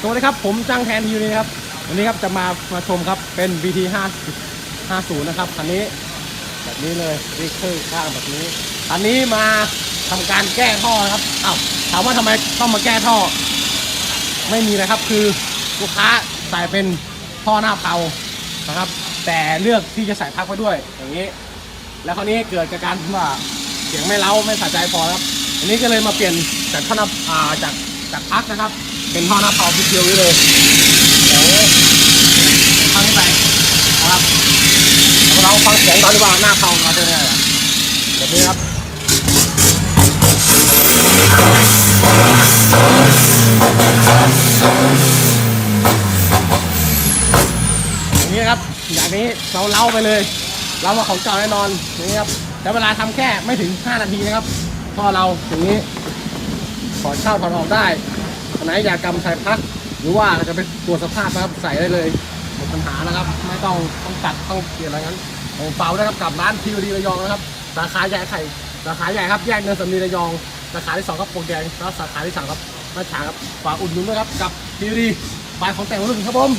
สวัสดีครับ ผมจ้างแทนทีวีนะครับ วันนี้ครับจะมามาชมครับเป็น BT 5 50นะครับคันนี้แบบนี้เลยนี่คือข้างแบบนี้คันนี้มาทำการแก้ท่อนะครับอ้าวถามว่าทำไมต้องมาแก้ท่อ ไม่มีเลยครับคือลูกค้าใส่เป็นท่อหน้าเผานะครับ แต่เลือกที่จะใส่พักไว้ด้วย อย่างนี้ แล้วคราวนี้เกิดจากการว่าเสียงไม่เล้าไม่สะใจพอครับอันนี้ก็เลยมาเปลี่ยนจากท่อหน้าจากจากพักนะครับ เป็นท่อหน้าเผาเพียวๆนี้เลยเดี๋ยวฟังนี้ไปนะครับแล้วเราฟังเสียงตอนที่ว่าหน้าเผาเราเป็นยังไงอะแบบนี้ครับอย่างนี้นะครับอย่างนี้เราเล่าไปเลยเรามาของเก่าแน่นอนอย่างนี้ครับแต่เวลาทำแค่ไม่ถึง 5 นาทีนะครับพอเราอย่างนี้ถอดเข้าถอดออกได้ อันไหนอยากกำใส่พัก หรือว่าจะเป็นตัวจสภาพนะครับใส่ได้เลยหมดปัญหานะครับ ไม่ต้องต้องตัดต้องเปลี่ยนอะไรงั้นผมเปล่าได้ครับกับร้านทีวดีระยองนะครับสาขาใหญ่ไข่สาขาใหญ่ครับแยกเนินสำลีระยองสาขาที่สองครับโปรแดงแล้วสาขาที่สามครับมาฉางครับฝากอุดหนุนด้วยครับกับทีวดีบายของแต่งรุ่นครับผม